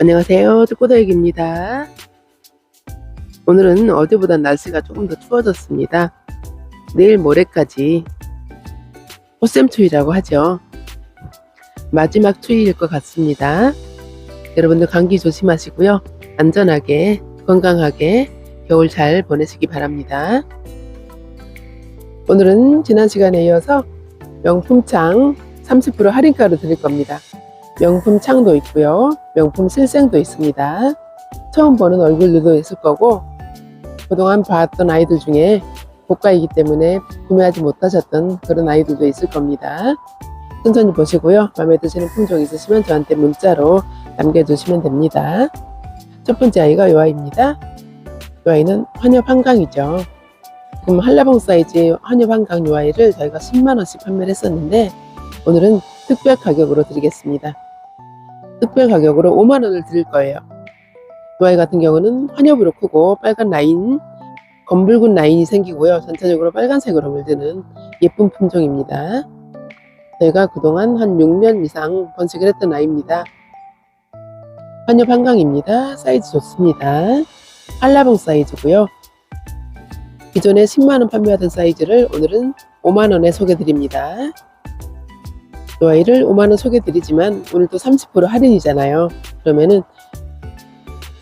안녕하세요. 쭈꾸더기입니다. 오늘은 어제보다 날씨가 조금 더 추워졌습니다. 내일 모레까지 꽃샘추위라고 하죠. 마지막 추위일 것 같습니다. 여러분들 감기 조심하시고요. 안전하게, 건강하게 겨울 잘 보내시기 바랍니다. 오늘은 지난 시간에 이어서 명품창 30% 할인가로 드릴 겁니다. 명품 창도 있고요. 명품 실생도 있습니다. 처음 보는 얼굴들도 있을 거고 그동안 봤던 아이들 중에 고가이기 때문에 구매하지 못하셨던 그런 아이들도 있을 겁니다. 천천히 보시고요. 마음에 드시는 품종 있으시면 저한테 문자로 남겨주시면 됩니다. 첫 번째 아이가 이 아이입니다. 이 아이는 환엽 한강이죠. 지금 한라봉 사이즈 환엽 한강 이 아이를 저희가 10만원씩 판매를 했었는데 오늘은 특별 가격으로 드리겠습니다. 특별 가격으로 5만 원을 드릴 거예요. 이 아이 같은 경우는 환엽으로 크고 빨간 라인, 검붉은 라인이 생기고요. 전체적으로 빨간색으로 물드는 예쁜 품종입니다. 저희가 그동안 한 6년 이상 번식을 했던 아이입니다. 환엽 한강입니다. 사이즈 좋습니다. 한라봉 사이즈고요. 기존에 10만원 판매하던 사이즈를 오늘은 5만원에 소개드립니다. 이 아이를 5만원 소개드리지만 오늘도 30% 할인이잖아요. 그러면은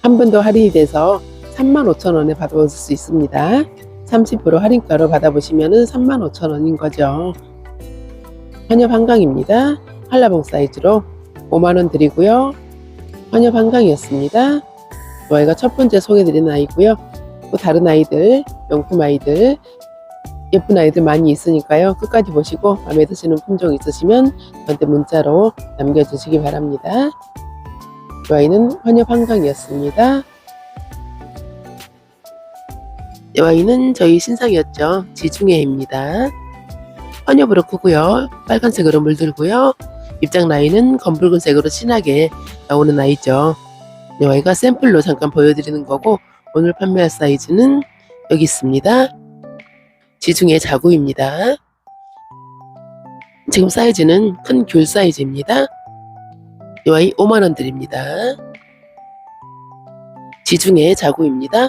한 번 더 할인이 돼서 35,000원에 받아보실 수 있습니다. 30% 할인가로 받아보시면 은 35,000원인 거죠. 환엽 한강입니다. 한라봉 사이즈로 5만원 드리고요. 환엽 한강이었습니다. 이 아이가 첫 번째 소개드리는 아이고요. 또 다른 아이들, 명품 아이들, 예쁜 아이들 많이 있으니까요. 끝까지 보시고 마음에 드시는 품종 있으시면 저한테 문자로 남겨주시기 바랍니다. 이 아이는 환엽 한강이었습니다. 이 아이는 저희 신상이었죠. 지중해입니다. 환엽으로 크고요. 빨간색으로 물들고요. 입장 라인은 검붉은색으로 진하게 나오는 아이죠. 이 아이가 샘플로 잠깐 보여드리는 거고 오늘 판매할 사이즈는 여기 있습니다. 지중해 자구입니다. 지금 사이즈는 큰 귤 사이즈입니다. 이 아이 5만원 드립니다. 지중해 자구입니다.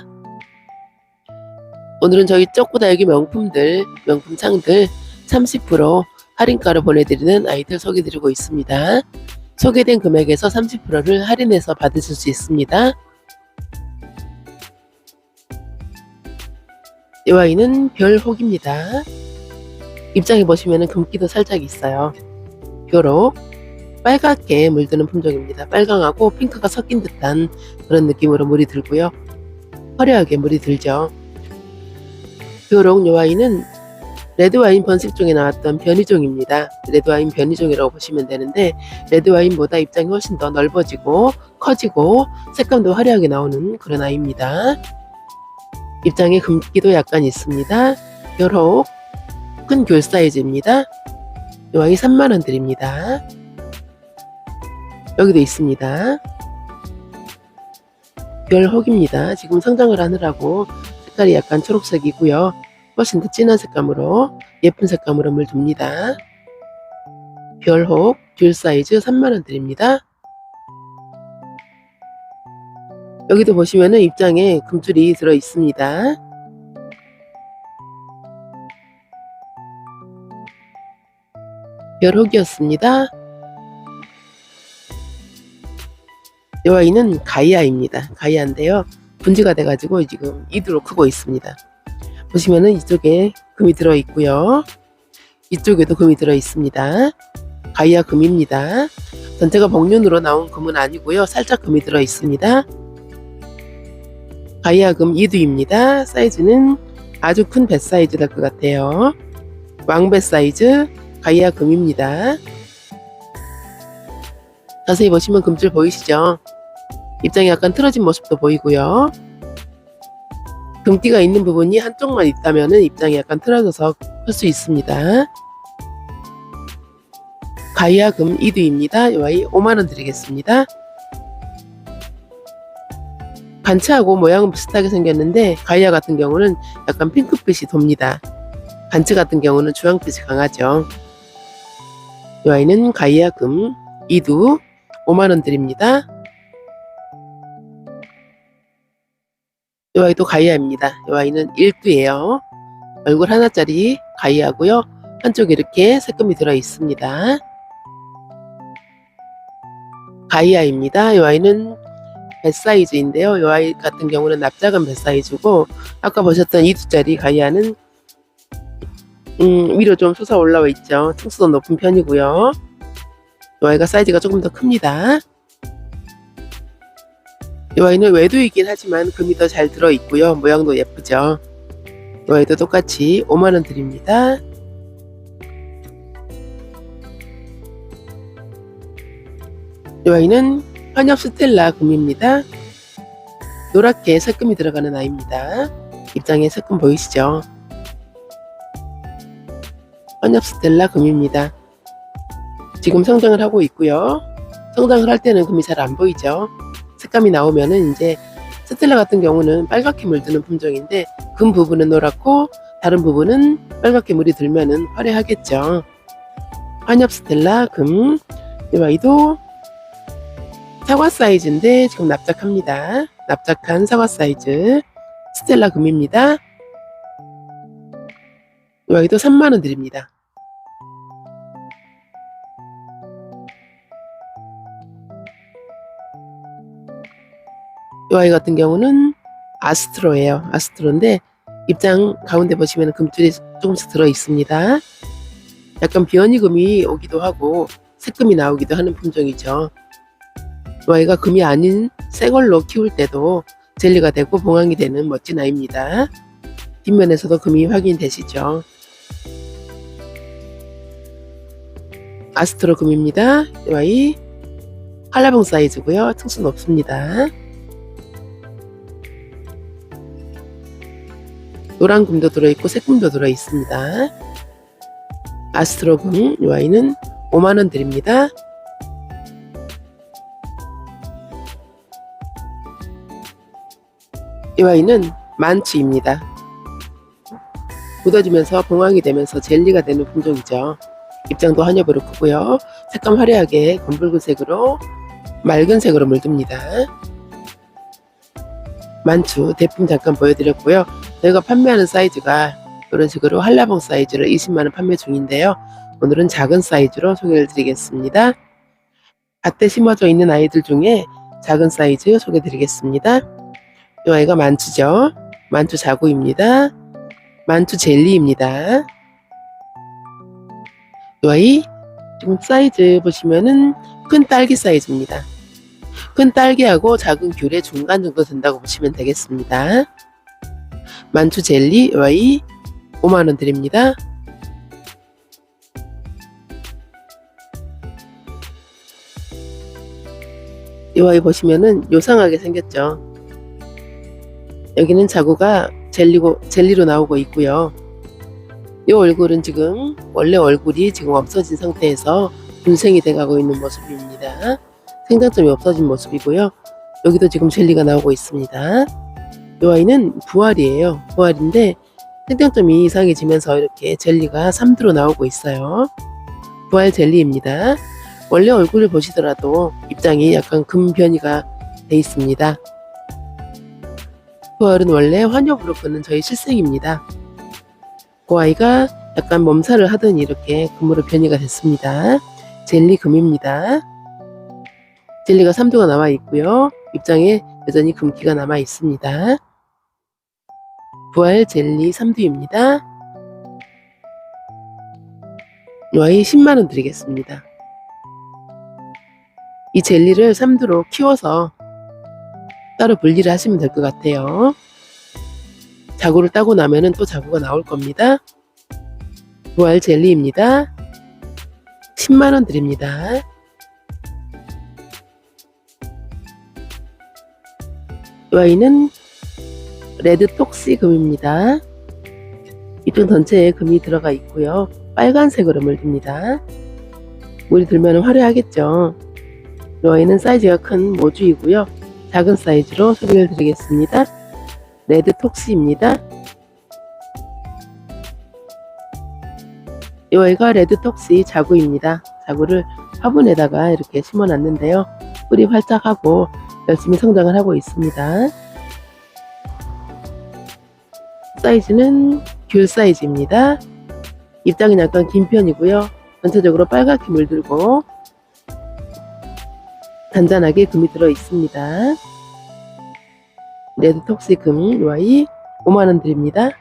오늘은 저희 쪼꼬다육이 명품들, 명품 창들 30% 할인가로 보내드리는 아이들 소개드리고 있습니다. 소개된 금액에서 30%를 할인해서 받으실 수 있습니다. 이 아이는 별혹입니다. 입장에 보시면 금기도 살짝 있어요. 벼록 빨갛게 물드는 품종입니다. 빨강하고 핑크가 섞인 듯한 그런 느낌으로 물이 들고요. 화려하게 물이 들죠. 벼록 요 아이는 레드와인 번식종에 나왔던 변이종입니다. 레드와인 변이종이라고 보시면 되는데 레드와인보다 입장이 훨씬 더 넓어지고 커지고 색감도 화려하게 나오는 그런 아이입니다. 입장에 금기도 약간 있습니다. 요렇 큰귤 사이즈입니다. 이 아이 3만원 드립니다. 여기도 있습니다. 별혹입니다. 지금 성장을 하느라고 색깔이 약간 초록색이고요. 훨씬 더 진한 색감으로 예쁜 색감으로 물듭니다. 별혹 귤 사이즈 3만원 드립니다. 여기도 보시면은 입장에 금줄이 들어 있습니다. 별혹이었습니다. 이 아이는 가이아입니다. 가이아인데요. 분지가 돼가지고 지금 이두로 크고 있습니다. 보시면은 이쪽에 금이 들어 있고요. 이쪽에도 금이 들어 있습니다. 가이아 금입니다. 전체가 복륜으로 나온 금은 아니고요. 살짝 금이 들어 있습니다. 가이아 금 2두입니다. 사이즈는 아주 큰 배 사이즈 될 것 같아요. 왕배 사이즈 가이아 금입니다. 자세히 보시면 금줄 보이시죠? 입장이 약간 틀어진 모습도 보이고요. 금띠가 있는 부분이 한쪽만 있다면 입장이 약간 틀어져서 클 수 있습니다. 가이아금 2두입니다. 이 아이 5만원 드리겠습니다. 간츠하고 모양은 비슷하게 생겼는데 가이아 같은 경우는 약간 핑크빛이 돕니다. 간츠 같은 경우는 주황빛이 강하죠. 이 아이는 가이아 금 2두 5만원 드립니다. 이 아이도 가이아입니다. 이 아이는 1두예요. 얼굴 하나짜리 가이아고요. 한쪽에 이렇게 색금이 들어 있습니다. 가이아입니다. 이 아이는 배 사이즈인데요. 이 아이 같은 경우는 납작은 배 사이즈고 아까 보셨던 2두짜리 가이아는 음, 위로 좀 솟아 올라와 있죠. 층수도 높은 편이고요. 이 아이가 사이즈가 조금 더 큽니다. 이 아이는 외두이긴 하지만 금이 더 잘 들어 있고요. 모양도 예쁘죠. 이 아이도 똑같이 5만원 드립니다. 이 아이는 현엽 스텔라 금입니다. 노랗게 색금이 들어가는 아이입니다. 입장에 색금 보이시죠? 현엽 스텔라 금입니다. 지금 성장을 하고 있고요. 성장을 할 때는 금이 잘 안 보이죠. 색감이 나오면은 이제 스텔라 같은 경우는 빨갛게 물드는 품종인데 금 부분은 노랗고 다른 부분은 빨갛게 물이 들면은 화려하겠죠. 환엽 스텔라 금. 이 아이도 사과 사이즈인데 지금 납작합니다. 납작한 사과 사이즈 스텔라 금입니다. 이 아이도 3만원 드립니다. 이 아이 같은 경우는 아스트로예요. 아스트로인데 입장 가운데 보시면 금줄이 조금씩 들어 있습니다. 약간 비어니금이 오기도 하고 색금이 나오기도 하는 품종이죠. 이 아이가 금이 아닌 새 걸로 키울 때도 젤리가 되고 봉황이 되는 멋진 아이입니다. 뒷면에서도 금이 확인되시죠. 아스트로 금입니다. 이 아이 한라봉 사이즈고요. 특수 높습니다. 노란 금도 들어있고 새금도 들어있습니다. 아스트로 금, 이 아이는 5만원 드립니다. 이 아이는 만치입니다. 묻어지면서 봉황이 되면서 젤리가 되는 품종이죠. 입장도 한엽으로 크고요. 색감 화려하게 검붉은색으로 맑은 색으로 물듭니다. 만추 대품 잠깐 보여드렸고요. 저희가 판매하는 사이즈가 이런 식으로 한라봉 사이즈로 20만원 판매 중인데요. 오늘은 작은 사이즈로 소개를 드리겠습니다. 밭에 심어져 있는 아이들 중에 작은 사이즈 소개 드리겠습니다. 이 아이가 만추죠. 만추 자구입니다. 만추 젤리입니다. 이 아이 지금 사이즈 보시면은 큰 딸기 사이즈입니다. 큰 딸기하고 작은 귤의 중간 정도 된다고 보시면 되겠습니다. 만추 젤리 와이 5만원 드립니다. 이 와이 보시면은 요상하게 생겼죠. 여기는 자구가 젤리고, 젤리로 나오고 있고요. 이 얼굴은 지금 원래 얼굴이 지금 없어진 상태에서 분생이 돼가고 있는 모습입니다. 생장점이 없어진 모습이고요. 여기도 지금 젤리가 나오고 있습니다. 이 아이는 부활이에요. 부활인데 생장점이 이상해지면서 이렇게 젤리가 3두로 나오고 있어요. 부활 젤리입니다. 원래 얼굴을 보시더라도 입장이 약간 금 변이가 돼 있습니다. 부활은 원래 환엽으로 끄는 저희 실생입니다. 그 아이가 약간 몸살을 하더니 이렇게 금으로 변이가 됐습니다. 젤리 금입니다. 젤리가 3두가 남아 있고요. 입장에 여전히 금기가 남아 있습니다. 부활 젤리 3두입니다. 이 아이 10만원 드리겠습니다. 이 젤리를 3두로 키워서 따로 분리를 하시면 될 것 같아요. 자구를 따고 나면은 또 자구가 나올 겁니다. 부활 젤리입니다. 10만원 드립니다. 이 아이는 레드 톡시 금입니다. 입장 전체에 금이 들어가 있고요. 빨간색으로 물듭니다. 물이 들면 화려하겠죠. 이 아이는 사이즈가 큰 모주이고요. 작은 사이즈로 소개를 드리겠습니다. 레드 톡스입니다. 이 아이가 레드 톡스 자구입니다. 자구를 화분에다가 이렇게 심어 놨는데요. 뿌리 활짝하고 열심히 성장을 하고 있습니다. 사이즈는 귤 사이즈입니다. 입장이 약간 긴 편이고요. 전체적으로 빨갛게 물들고 단단하게 금이 들어 있습니다. 레드 톡스 금 요아이 5만원 드립니다.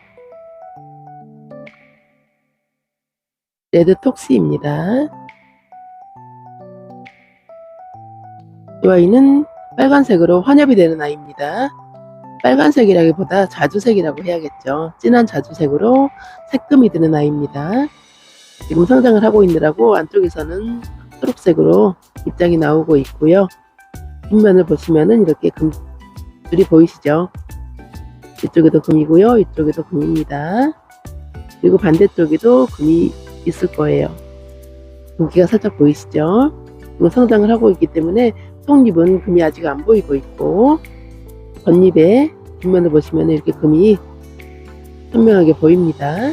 레드 톡스입니다. 이 아이는 빨간색으로 환엽이 되는 아이입니다. 빨간색이라기보다 자주색이라고 해야겠죠. 진한 자주색으로 색금이 드는 아이입니다. 지금 성장을 하고 있느라고 안쪽에서는 초록색으로 입장이 나오고 있고요. 뒷면을 보시면은 이렇게 금 줄이 보이시죠? 이쪽에도 금이고요. 이쪽에도 금입니다. 그리고 반대쪽에도 금이 있을 거예요. 금기가 살짝 보이시죠? 지금 성장을 하고 있기 때문에 속잎은 금이 아직 안 보이고 있고 겉잎에 뒷면을 보시면 이렇게 금이 선명하게 보입니다.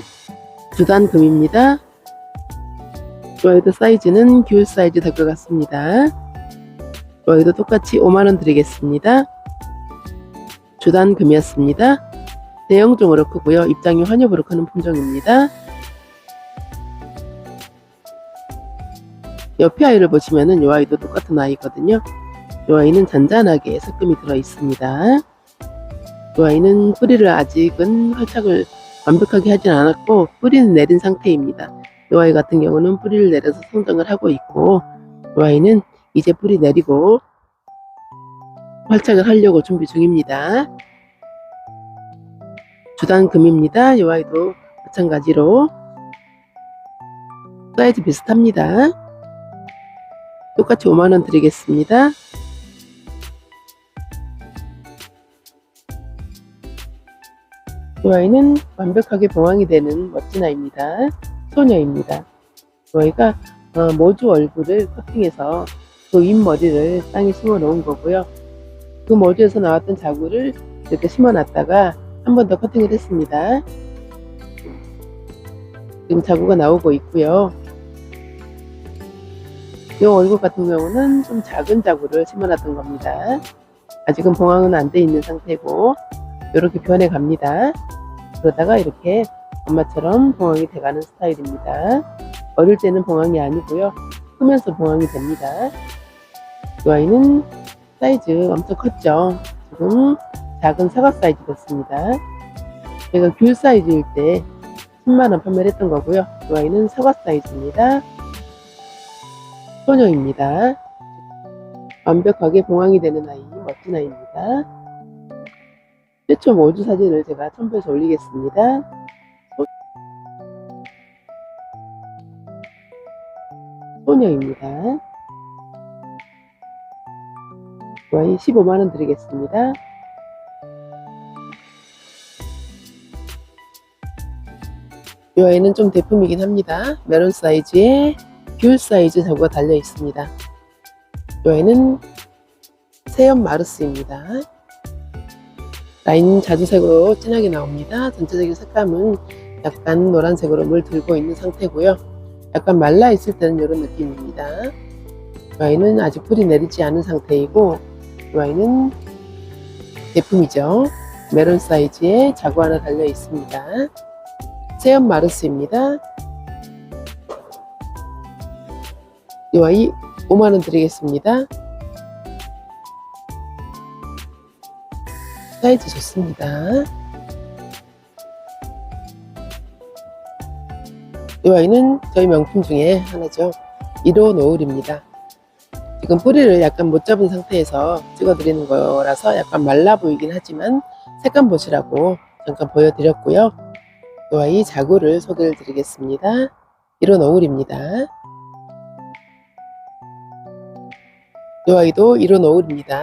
주단 금입니다. 좋아요도 사이즈는 귤 사이즈 될 것 같습니다. 좋아요도 똑같이 5만원 드리겠습니다. 주단 금이었습니다. 대형종으로 크고요. 입장이 환엽으로 크는 품종입니다. 옆에 아이를 보시면은 이 아이도 똑같은 아이거든요. 이 아이는 잔잔하게 섞음이 들어 있습니다. 이 아이는 뿌리를 아직은 활착을 완벽하게 하진 않았고 뿌리는 내린 상태입니다. 이 아이 같은 경우는 뿌리를 내려서 성장을 하고 있고 이 아이는 이제 뿌리 내리고 활착을 하려고 준비 중입니다. 주단금입니다. 이 아이도 마찬가지로 사이즈 비슷합니다. 똑같이 5만원 드리겠습니다. 이 아이는 완벽하게 봉황이 되는 멋진 아이입니다. 소녀입니다. 이 아이가 어, 모주 얼굴을 커팅해서 그 윗머리를 땅에 심어 놓은 거고요. 그 모주에서 나왔던 자구를 이렇게 심어 놨다가 한 번 더 커팅을 했습니다. 지금 자구가 나오고 있고요. 이 얼굴 같은 경우는 좀 작은 자구를 심어놨던 겁니다. 아직은 봉황은 안 돼 있는 상태고 이렇게 변해 갑니다. 그러다가 이렇게 엄마처럼 봉황이 돼가는 스타일입니다. 어릴 때는 봉황이 아니고요. 크면서 봉황이 됩니다. 이 아이는 사이즈 엄청 컸죠. 지금 작은 사과 사이즈 됐습니다. 제가 귤 사이즈일 때 10만원 판매를 했던 거고요. 이 아이는 사과 사이즈입니다. 소녀입니다. 완벽하게 봉황이 되는 아이, 멋진 아이입니다. 최초 모주 사진을 제가 첨부해서 올리겠습니다. 소녀입니다. 이 아이 15만원 드리겠습니다. 이 아이는 좀 대품이긴 합니다. 메론 사이즈에 귤 사이즈 자구가 달려 있습니다. 이 아이는 세연 마르스입니다. 라인 자주색으로 진하게 나옵니다. 전체적인 색감은 약간 노란색으로 물 들고 있는 상태고요. 약간 말라 있을 때는 이런 느낌입니다. 이 아이는 아직 풀이 내리지 않은 상태이고 이 아이는 제품이죠. 메론 사이즈에 자구 하나 달려 있습니다. 세연 마르스입니다. 이 아이 5만원 드리겠습니다. 사이즈 좋습니다. 이 아이는 저희 명품 중에 하나죠. 1호 노을입니다. 지금 뿌리를 약간 못 잡은 상태에서 찍어드리는 거라서 약간 말라 보이긴 하지만 색감 보시라고 잠깐 보여드렸고요. 이 아이 자구를 소개를 드리겠습니다. 1호 노을입니다. 이 아이도 1호 노을입니다.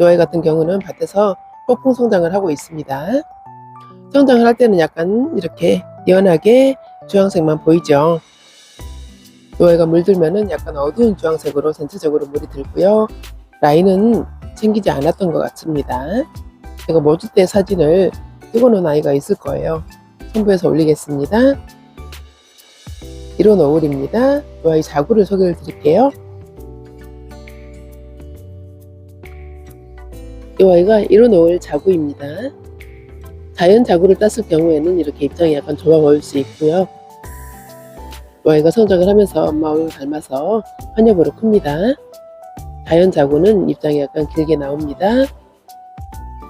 이 아이 같은 경우는 밭에서 폭풍 성장을 하고 있습니다. 성장을 할 때는 약간 이렇게 연하게 주황색만 보이죠. 이 아이가 물들면은 약간 어두운 주황색으로 전체적으로 물이 들고요. 라인은 챙기지 않았던 것 같습니다. 제가 모주 때 사진을 찍어놓은 아이가 있을 거예요. 첨부해서 올리겠습니다. 이런 어울입니다. 이 아이 자구를 소개를 드릴게요. 이 아이가 어울 자구입니다. 자연 자구를 땄을 경우에는 이렇게 입장이 약간 좁아 보일 수 있고요. 이 아이가 성장을 하면서 엄마 얼굴 닮아서 환엽으로 큽니다. 자연 자구는 입장이 약간 길게 나옵니다.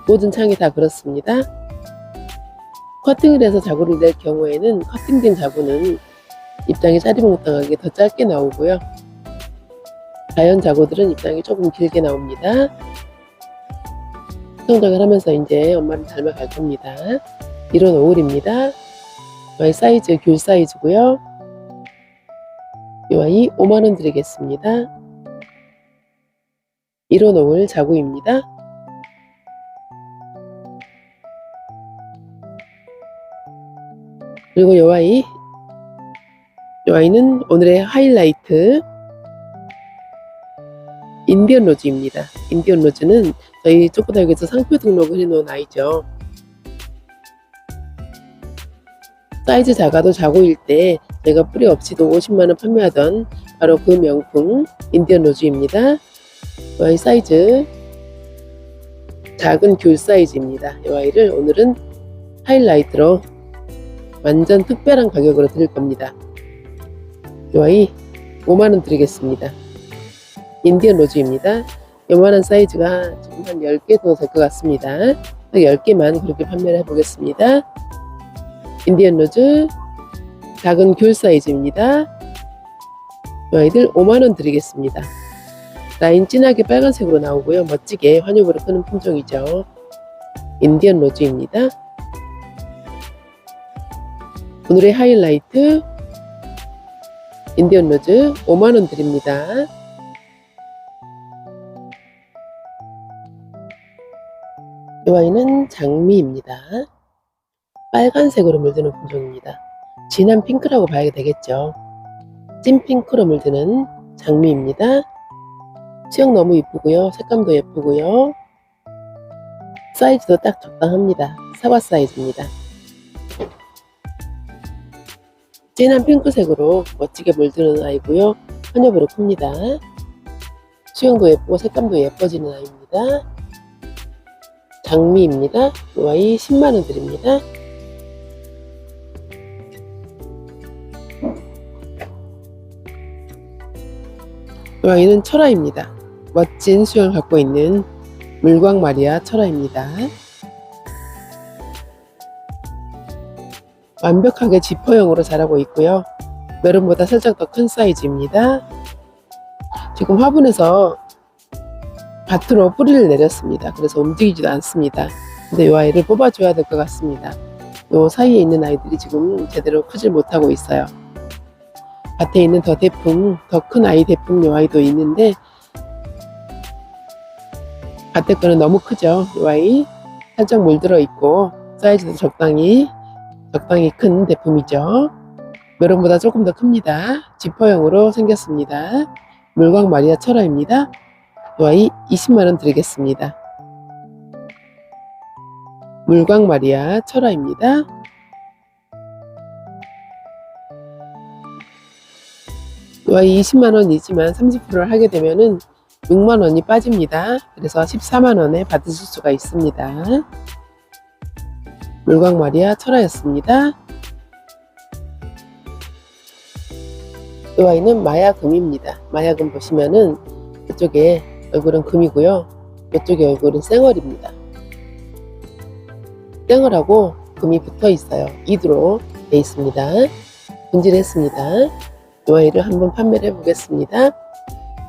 모든 창이 다 그렇습니다. 커팅을 해서 자구를 낼 경우에는 커팅된 자구는 입장이 짜리몽땅하게 더 짧게 나오고요. 자연 자구들은 입장이 조금 길게 나옵니다. 성장을 하면서 이제 엄마를 닮아갈 겁니다. 이런 오울입니다. 이 아이 사이즈 귤 사이즈고요. 이 아이 5만원 드리겠습니다. 이런 오울 자구입니다. 그리고 이 아이 이 아이는 오늘의 하이라이트 인디언 로즈입니다. 인디언 로즈는 저희 쪼꼬다육에서 상표 등록을 해놓은 아이죠. 사이즈 작아도 자고일 때 제가 뿌리 없이도 50만원 판매하던 바로 그 명품 인디언 로즈입니다. 이 아이 사이즈 작은 귤 사이즈입니다. 이 아이를 오늘은 하이라이트로 완전 특별한 가격으로 드릴 겁니다. 이 아이 5만원 드리겠습니다. 인디언 로즈입니다. 요만한 사이즈가 지금 한 10개 더될것 같습니다. 10개만 그렇게 판매를 해보겠습니다. 인디언 로즈 작은 귤 사이즈입니다. 이 아이들 5만원 드리겠습니다. 라인 진하게 빨간색으로 나오고요. 멋지게 환엽으로 크는 품종이죠. 인디언 로즈입니다. 오늘의 하이라이트 인디언 로즈 5만원 드립니다. 이 와인은 장미입니다. 빨간색으로 물드는 품종입니다. 진한 핑크라고 봐야 되겠죠. 찐 핑크로 물드는 장미입니다. 수영 너무 이쁘고요. 색감도 예쁘고요. 사이즈도 딱 적당합니다. 사과 사이즈입니다. 진한 핑크색으로 멋지게 물드는 아이고요. 환엽으로 큽니다. 수영도 예쁘고 색감도 예뻐지는 아이입니다. 장미입니다. 이 아이 10만원 드립니다. 이 아이는 철화입니다. 멋진 수영을 갖고 있는 물광 마리아 철화입니다. 완벽하게 지퍼형으로 자라고 있고요. 메론보다 살짝 더 큰 사이즈입니다. 지금 화분에서 밭으로 뿌리를 내렸습니다. 그래서 움직이지도 않습니다. 근데 이 아이를 뽑아줘야 될 것 같습니다. 이 사이에 있는 아이들이 지금 제대로 크질 못하고 있어요. 밭에 있는 더 대풍, 더 큰 아이 대풍 이 아이도 있는데 밭에 거는 너무 크죠. 이 아이 살짝 물들어 있고 사이즈도 적당히 적당히 큰 대품이죠. 메론보다 조금 더 큽니다. 지퍼형으로 생겼습니다. 물광 마리아 철화입니다. 이 아이 20만원 드리겠습니다. 물광 마리아 철화입니다. 이 아이 20만원이지만 30%를 하게 되면은 6만원이 빠집니다. 그래서 14만원에 받으실 수가 있습니다. 물광 마리아 철화였습니다. 이 아이는 마야금입니다. 마야금 보시면은 이쪽에 얼굴은 금이고요. 이쪽에 얼굴은 쌩얼입니다. 쌩얼하고 금이 붙어 있어요. 이두로 돼 있습니다. 분질했습니다. 이 아이를 한번 판매를 해보겠습니다.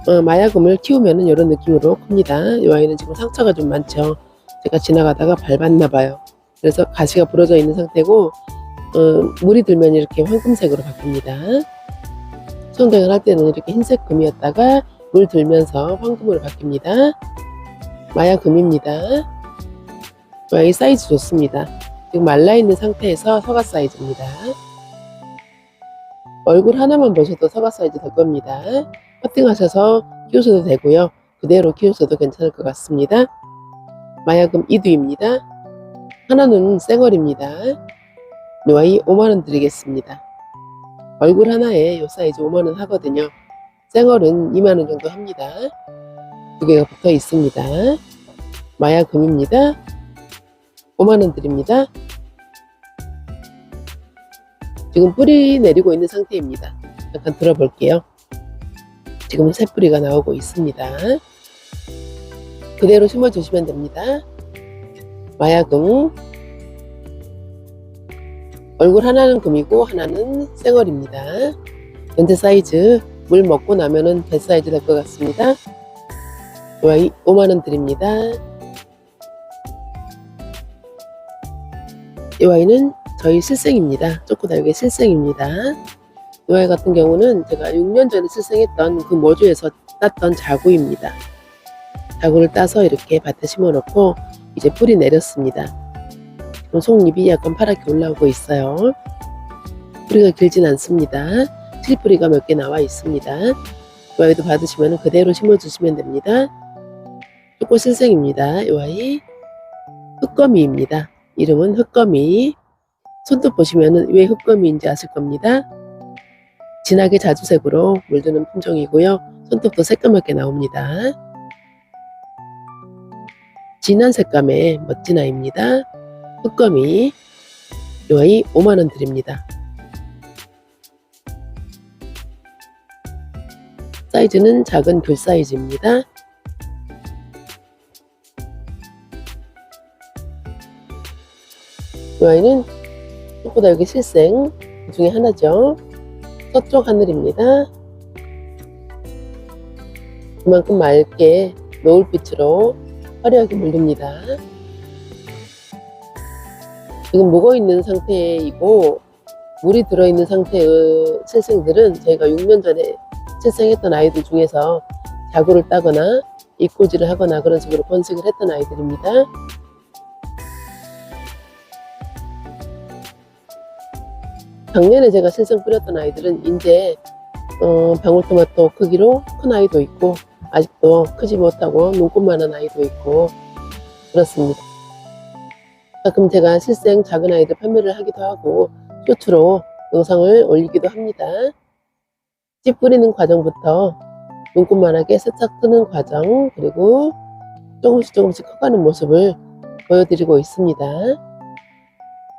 어, 마야금을 키우면은 이런 느낌으로 큽니다. 이 아이는 지금 상처가 좀 많죠. 제가 지나가다가 밟았나 봐요. 그래서 가시가 부러져 있는 상태고 어, 물이 들면 이렇게 황금색으로 바뀝니다. 성장을 할 때는 이렇게 흰색 금이었다가 물 들면서 황금으로 바뀝니다. 마야금입니다. 이 사이즈 좋습니다. 지금 말라있는 상태에서 서가 사이즈입니다. 얼굴 하나만 보셔도 서가 사이즈 될 겁니다. 커팅하셔서 키우셔도 되고요. 그대로 키우셔도 괜찮을 것 같습니다. 마약금 이두입니다. 하나는 쌩얼입니다. 이 아이 5만원 드리겠습니다. 얼굴 하나에 요 사이즈 5만원 하거든요. 쌩얼은 2만원 정도 합니다. 두 개가 붙어 있습니다. 마약금입니다. 5만원 드립니다. 지금 뿌리 내리고 있는 상태입니다. 잠깐 들어볼게요. 지금 새 뿌리가 나오고 있습니다. 그대로 심어주시면 됩니다. 마약금 얼굴 하나는 금이고 하나는 쌩얼입니다. 현재 사이즈 물 먹고 나면은 배 사이즈 될 것 같습니다. 이 아이 5만원 드립니다. 이 아이는 저희 실생입니다. 쪼꼬달개 실생입니다. 이 아이 같은 경우는 제가 6년 전에 실생했던 그 모주에서 땄던 자구입니다. 자구를 따서 이렇게 밭에 심어 놓고 이제 뿌리 내렸습니다. 속잎이 약간 파랗게 올라오고 있어요. 뿌리가 길진 않습니다. 실뿌리가 몇 개 나와 있습니다. 이 아이도 받으시면 그대로 심어주시면 됩니다. 쪼꼬 실생입니다. 이 아이 흑거미입니다. 이름은 흑거미. 손톱 보시면은 왜 흑거미인지 아실 겁니다. 진하게 자주색으로 물드는 품종이고요. 손톱도 새까맣게 나옵니다. 진한 색감의 멋진 아이입니다. 흑거미. 이 아이 5만원 드립니다. 사이즈는 작은 귤 사이즈입니다. 이 아이는 꽃보다 여기 실생 그 중에 하나죠. 서쪽 하늘입니다. 그만큼 맑게 노을빛으로 화려하게 물듭니다. 지금 묵어 있는 상태이고 물이 들어있는 상태의 실생들은 저희가 6년 전에 실생했던 아이들 중에서 자구를 따거나 입꼬지를 하거나 그런 식으로 번식을 했던 아이들입니다. 작년에 제가 실생 뿌렸던 아이들은 이제 어, 방울토마토 크기로 큰 아이도 있고 아직도 크지 못하고 눈곱만한 아이도 있고 그렇습니다. 가끔 제가 실생 작은 아이들 판매를 하기도 하고 쇼트로 영상을 올리기도 합니다. 씨 뿌리는 과정부터 눈곱만하게 세탁 뜨는 과정 그리고 조금씩 조금씩 커가는 모습을 보여드리고 있습니다.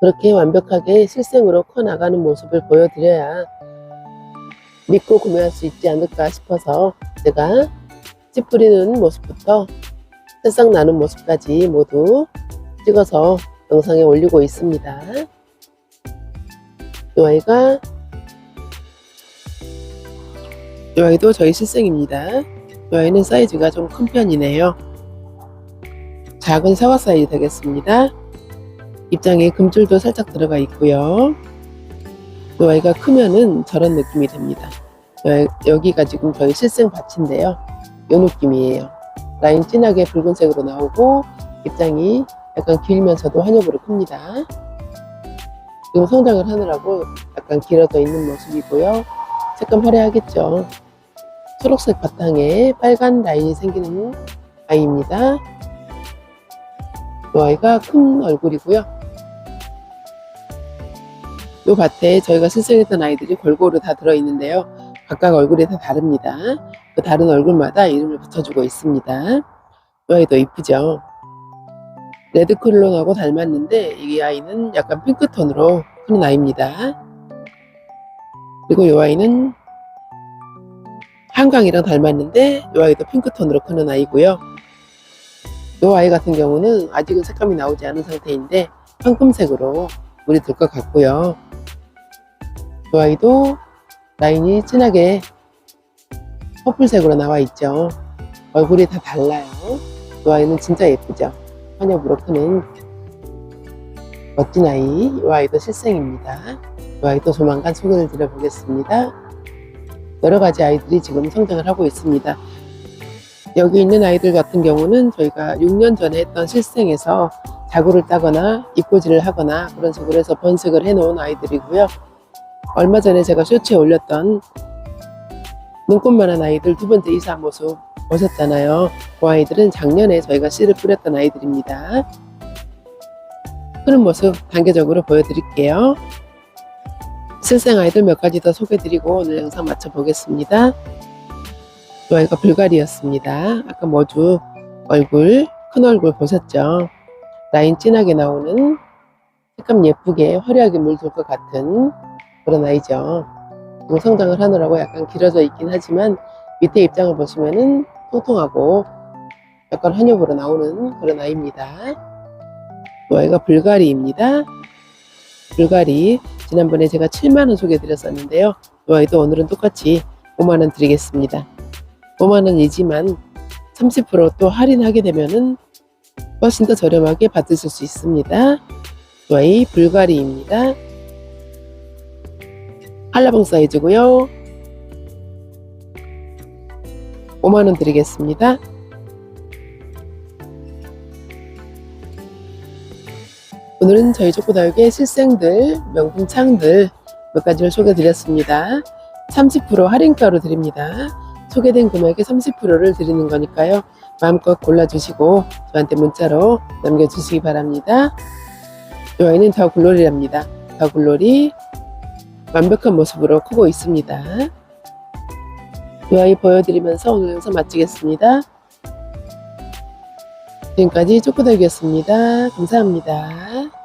그렇게 완벽하게 실생으로 커나가는 모습을 보여드려야 믿고 구매할 수 있지 않을까 싶어서 제가 씨 뿌리는 모습부터 새싹 나는 모습까지 모두 찍어서 영상에 올리고 있습니다. 이 아이가 이 아이도 저희 실생입니다. 이 아이는 사이즈가 좀 큰 편이네요. 작은 사과 사이즈 되겠습니다. 입장에 금줄도 살짝 들어가 있고요. 이 아이가 크면은 저런 느낌이 됩니다. 여- 여기가 지금 저희 실생 밭인데요. 이 느낌이에요. 라인 진하게 붉은색으로 나오고 입장이 약간 길면서도 한엽으로 큽니다. 지금 성장을 하느라고 약간 길어져 있는 모습이고요. 색감 화려하겠죠. 초록색 바탕에 빨간 라인이 생기는 아이입니다. 이 아이가 큰 얼굴이고요. 이 밭에 저희가 실생했던 아이들이 골고루 다 들어있는데요. 각각 얼굴이 다 다릅니다. 그 다른 얼굴마다 이름을 붙여주고 있습니다. 이 아이도 이쁘죠? 레드클론하고 닮았는데 이 아이는 약간 핑크톤으로 크는 아이입니다. 그리고 이 아이는 한강이랑 닮았는데 이 아이도 핑크톤으로 크는 아이고요. 이 아이 같은 경우는 아직은 색감이 나오지 않은 상태인데 황금색으로 물이 들 것 같고요. 이 아이도 라인이 진하게 퍼플색으로 나와 있죠. 얼굴이 다 달라요. 이 아이는 진짜 예쁘죠. 한엽으로 크는 멋진 아이, 이 아이도 실생입니다. 이 아이도 조만간 소개를 드려보겠습니다. 여러 가지 아이들이 지금 성장을 하고 있습니다. 여기 있는 아이들 같은 경우는 저희가 6년 전에 했던 실생에서 자구를 따거나 입꼬지를 하거나 그런 식으로 해서 번식을 해놓은 아이들이고요. 얼마 전에 제가 쇼츠에 올렸던 눈꽃만한 아이들 두 번째 이사 모습 오셨잖아요. 그 아이들은 작년에 저희가 씨를 뿌렸던 아이들입니다. 크는 모습 단계적으로 보여드릴게요. 실생 아이들 몇 가지 더 소개드리고 오늘 영상 마쳐보겠습니다. 이 아이가 불가리였습니다. 아까 모주 얼굴, 큰 얼굴 보셨죠? 라인 진하게 나오는 색감 예쁘게 화려하게 물들 것 같은 그런 아이죠. 성장을 하느라고 약간 길어져 있긴 하지만 밑에 입장을 보시면은 통통하고 약간 한엽으로 나오는 그런 아이입니다. 이 아이가 불가리입니다. 불가리 지난번에 제가 7만원 소개해드렸었는데요. 이 아이도 오늘은 똑같이 5만원 드리겠습니다. 5만원이지만 30%또 할인하게 되면은 훨씬 더 저렴하게 받으실 수 있습니다. 이 아이 불가리입니다. 한라봉 사이즈고요. 5만원 드리겠습니다. 오늘은 저희 초코다육의 실생들, 명품 창들 몇 가지를 소개해 드렸습니다. 30% 할인가로 드립니다. 소개된 금액의 30%를 드리는 거니까요. 마음껏 골라주시고 저한테 문자로 남겨주시기 바랍니다. 이 아이는 더 글로리랍니다. 더 글로리 완벽한 모습으로 크고 있습니다. 이 아이 보여드리면서 오늘 영상 마치겠습니다. 지금까지 초코닭이었습니다. 감사합니다.